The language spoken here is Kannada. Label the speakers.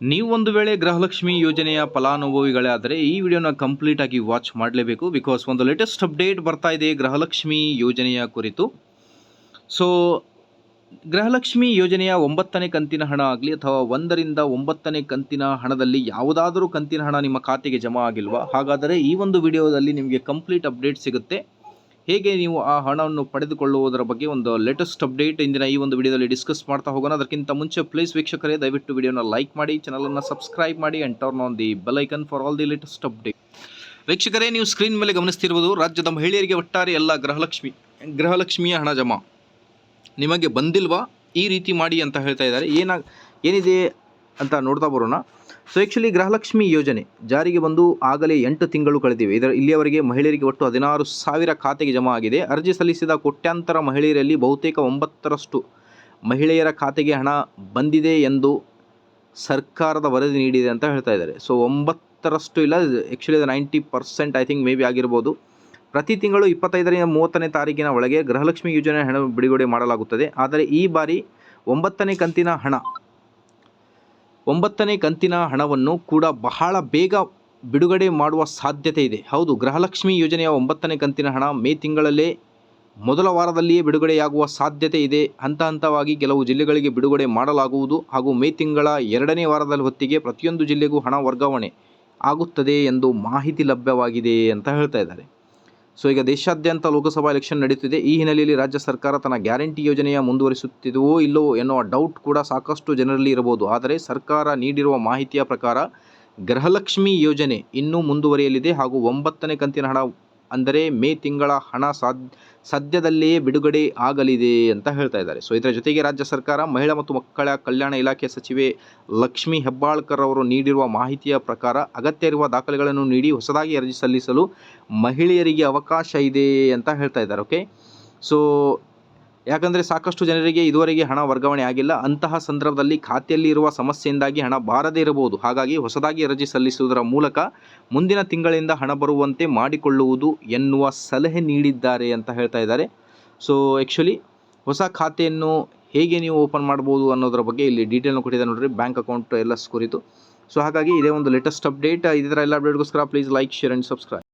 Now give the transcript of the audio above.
Speaker 1: ನೀವು ಒಂದು ವೇಳೆ ಗೃಹಲಕ್ಷ್ಮಿ ಯೋಜನೆಯ ಫಲಾನುಭವಿಗಳೇ ಆದರೆ ಈ ವಿಡಿಯೋನ ಕಂಪ್ಲೀಟ್ ಆಗಿ ವಾಚ್ ಮಾಡಲೇಬೇಕು ಬಿಕಾಸ್ ಒಂದು ಲೇಟೆಸ್ಟ್ ಅಪ್ಡೇಟ್ ಬರ್ತಾ ಇದೆ ಗೃಹಲಕ್ಷ್ಮಿ ಯೋಜನೆಯ ಕುರಿತು. ಸೊ ಗೃಹಲಕ್ಷ್ಮಿ ಯೋಜನೆಯ ಒಂಬತ್ತನೇ ಕಂತಿನ ಹಣ ಆಗಲಿ ಅಥವಾ ಒಂದರಿಂದ ಒಂಬತ್ತನೇ ಕಂತಿನ ಹಣದಲ್ಲಿ ಯಾವುದಾದರೂ ಕಂತಿನ ಹಣ ನಿಮ್ಮ ಖಾತೆಗೆ ಜಮಾ ಆಗಿಲ್ವಾ? ಹಾಗಾದರೆ ಈ ಒಂದು ವಿಡಿಯೋದಲ್ಲಿ ನಿಮಗೆ ಕಂಪ್ಲೀಟ್ ಅಪ್ಡೇಟ್ ಸಿಗುತ್ತೆ. ಹೇಗೆ ನೀವು ಆ ಹಣವನ್ನು ಪಡೆದುಕೊಳ್ಳುವುದರ ಬಗ್ಗೆ ಒಂದು ಲೇಟೆಸ್ಟ್ ಅಪ್ಡೇಟ್ ಇಂದಿನ ಈ ಒಂದು ವಿಡಿಯೋದಲ್ಲಿ ಡಿಸ್ಕಸ್ ಮಾಡ್ತಾ ಹೋಗೋಣ. ಅದಕ್ಕಿಂತ ಮುಂಚೆ ಪ್ಲೀಸ್ ವೀಕ್ಷಕರೇ, ದಯವಿಟ್ಟು ವಿಡಿಯೋನ ಲೈಕ್ ಮಾಡಿ ಚಾನಲನ್ನು ಸಬ್ಸ್ಕ್ರೈಬ್ ಮಾಡಿ and turn on the bell icon for all the latest update ವೀಕ್ಷಕರೇ, ನೀವು ಸ್ಕ್ರೀನ್ ಮೇಲೆ ಗಮನಿಸ್ತಿರುವುದು ರಾಜ್ಯದ ಮಹಿಳೆಯರಿಗೆ ಒಟ್ಟಾರೆ ಎಲ್ಲ ಗೃಹಲಕ್ಷ್ಮಿ, ಗೃಹಲಕ್ಷ್ಮಿಯ ಹಣ ಜಮಾ. ನಿಮಗೆ ಬಂದಿಲ್ವಾ? ಈ ರೀತಿ ಮಾಡಿ ಅಂತ ಹೇಳ್ತಾ ಇದ್ದಾರೆ. ಏನಾಗ, ಏನಿದೆ? ಅಂತ ನೋಡ್ತಾ ಬರೋಣ. ಸೊ ಆ್ಯಕ್ಚುಲಿ ಗೃಹಲಕ್ಷ್ಮಿ ಯೋಜನೆ ಜಾರಿಗೆ ಬಂದು ಆಗಲೇ ಎಂಟು ತಿಂಗಳು ಕಳೆದಿವೆ. ಇದರ ಇಲ್ಲಿಯವರೆಗೆ ಮಹಿಳೆಯರಿಗೆ ಒಟ್ಟು ಹದಿನಾರು ಸಾವಿರ ಖಾತೆಗೆ ಜಮಾ ಆಗಿದೆ. ಅರ್ಜಿ ಸಲ್ಲಿಸಿದ ಕೋಟ್ಯಾಂತರ ಮಹಿಳೆಯರಲ್ಲಿ ಬಹುತೇಕ ಒಂಬತ್ತರಷ್ಟು ಮಹಿಳೆಯರ ಖಾತೆಗೆ ಹಣ ಬಂದಿದೆ ಎಂದು ಸರ್ಕಾರದ ವರದಿ ನೀಡಿದೆ ಅಂತ ಹೇಳ್ತಾ ಇದ್ದಾರೆ. ಸೊ ಒಂಬತ್ತರಷ್ಟು ಇಲ್ಲ actually ninety percent I think maybe ಆಗಿರ್ಬೋದು. ಪ್ರತಿ ತಿಂಗಳು ಇಪ್ಪತ್ತೈದರಿಂದ ಮೂವತ್ತನೇ ತಾರೀಕಿನ ಒಳಗೆ ಗೃಹಲಕ್ಷ್ಮಿ ಯೋಜನೆ ಹಣ ಬಿಡುಗಡೆ ಮಾಡಲಾಗುತ್ತದೆ. ಆದರೆ ಈ ಬಾರಿ ಒಂಬತ್ತನೇ ಕಂತಿನ ಹಣ ಒಂಬತ್ತನೇ ಕಂತಿನ ಹಣವನ್ನು ಕೂಡ ಬಹಳ ಬೇಗ ಬಿಡುಗಡೆ ಮಾಡುವ ಸಾಧ್ಯತೆ ಇದೆ. ಹೌದು, ಗೃಹಲಕ್ಷ್ಮಿ ಯೋಜನೆಯ ಒಂಬತ್ತನೇ ಕಂತಿನ ಹಣ ಮೇ ತಿಂಗಳಲ್ಲೇ ಮೊದಲ ವಾರದಲ್ಲಿಯೇ ಬಿಡುಗಡೆಯಾಗುವ ಸಾಧ್ಯತೆ ಇದೆ ಹಂತ ಹಂತವಾಗಿ ಕೆಲವು ಜಿಲ್ಲೆಗಳಿಗೆ ಬಿಡುಗಡೆ ಮಾಡಲಾಗುವುದು ಹಾಗೂ ಮೇ ತಿಂಗಳ ಎರಡನೇ ವಾರದಲ್ಲಿ ಹೊತ್ತಿಗೆ ಪ್ರತಿಯೊಂದು ಜಿಲ್ಲೆಗೂ ಹಣ ವರ್ಗಾವಣೆ ಆಗುತ್ತದೆ ಎಂದು ಮಾಹಿತಿ ಲಭ್ಯವಾಗಿದೆ ಅಂತ ಹೇಳ್ತಾ ಇದ್ದಾರೆ. ಸೊ ಈಗ ದೇಶಾದ್ಯಂತ ಲೋಕಸಭಾ ಎಲೆಕ್ಷನ್ ನಡೆಯುತ್ತಿದೆ ಈ ಹಿನ್ನೆಲೆಯಲ್ಲಿ ರಾಜ್ಯ ಸರ್ಕಾರ ತನ್ನ ಗ್ಯಾರಂಟಿ ಯೋಜನೆಯ ಮುಂದುವರಿಸುತ್ತಿದೆಯೋ ಇಲ್ಲವೋ ಎನ್ನುವ ಡೌಟ್ ಕೂಡ ಸಾಕಷ್ಟು ಜನರಲ್ಲಿ ಇರಬಹುದು. ಆದರೆ ಸರ್ಕಾರ ನೀಡಿರುವ ಮಾಹಿತಿಯ ಪ್ರಕಾರ ಗೃಹಲಕ್ಷ್ಮಿ ಯೋಜನೆ ಇನ್ನೂ ಮುಂದುವರಿಯಲಿದೆ ಹಾಗೂ ಒಂಬತ್ತನೇ ಕಂತಿನ ಹಣ ಅಂದರೆ ಮೇ ತಿಂಗಳ ಹಣ ಸಾಧ್ಯ ಸದ್ಯದಲ್ಲಿಯೇ ಬಿಡುಗಡೆ ಆಗಲಿದೆ ಅಂತ ಹೇಳ್ತಾ ಇದ್ದಾರೆ. ಸೊ, ಇದರ ಜೊತೆಗೆ ರಾಜ್ಯ ಸರ್ಕಾರ ಮಹಿಳಾ ಮತ್ತು ಮಕ್ಕಳ ಕಲ್ಯಾಣ ಇಲಾಖೆ ಸಚಿವೆ ಲಕ್ಷ್ಮಿ ಹೆಬ್ಬಾಳ್ಕರ್ ಅವರು ನೀಡಿರುವ ಮಾಹಿತಿಯ ಪ್ರಕಾರ ಅಗತ್ಯ ಇರುವ ದಾಖಲೆಗಳನ್ನು ನೀಡಿ ಹೊಸದಾಗಿ ಅರ್ಜಿ ಸಲ್ಲಿಸಲು ಮಹಿಳೆಯರಿಗೆ ಅವಕಾಶ ಇದೆ ಅಂತ ಹೇಳ್ತಾ ಇದ್ದಾರೆ, ಓಕೆ? ಸೊ ಯಾಕಂದರೆ ಸಾಕಷ್ಟು ಜನರಿಗೆ ಇದುವರೆಗೆ ಹಣ ವರ್ಗಾವಣೆ ಆಗಿಲ್ಲ. ಅಂತಹ ಸಂದರ್ಭದಲ್ಲಿ ಖಾತೆಯಲ್ಲಿ ಇರುವ ಸಮಸ್ಯೆಯಿಂದಾಗಿ ಹಣ ಬಾರದೇ ಇರಬಹುದು. ಹಾಗಾಗಿ ಹೊಸದಾಗಿ ಅರ್ಜಿ ಸಲ್ಲಿಸುವುದರ ಮೂಲಕ ಮುಂದಿನ ತಿಂಗಳಿಂದ ಹಣ ಬರುವಂತೆ ಮಾಡಿಕೊಳ್ಳುವುದು ಎನ್ನುವ ಸಲಹೆ ನೀಡಿದ್ದಾರೆ ಅಂತ ಹೇಳ್ತಾ ಇದ್ದಾರೆ. ಸೊ ಆ್ಯಕ್ಚುಲಿ ಹೊಸ ಖಾತೆಯನ್ನು ಹೇಗೆ ನೀವು ಓಪನ್ ಮಾಡ್ಬೋದು ಅನ್ನೋದರ ಬಗ್ಗೆ ಇಲ್ಲಿ ಡೀಟೇಲ್ನ ಕೊಟ್ಟಿದ್ದಾರೆ ನೋಡಿರಿ ಬ್ಯಾಂಕ್ ಅಕೌಂಟ್ ಎಲ್ಲ ಕುರಿತು. ಸೊ ಹಾಗಾಗಿ ಇದೇ ಒಂದು ಲೇಟೆಸ್ಟ್ ಅಪ್ಡೇಟ್ ಇದರ ಎಲ್ಲ ಅಪ್ಡೇಟ್ಗೋಸ್ಕರ please like share and subscribe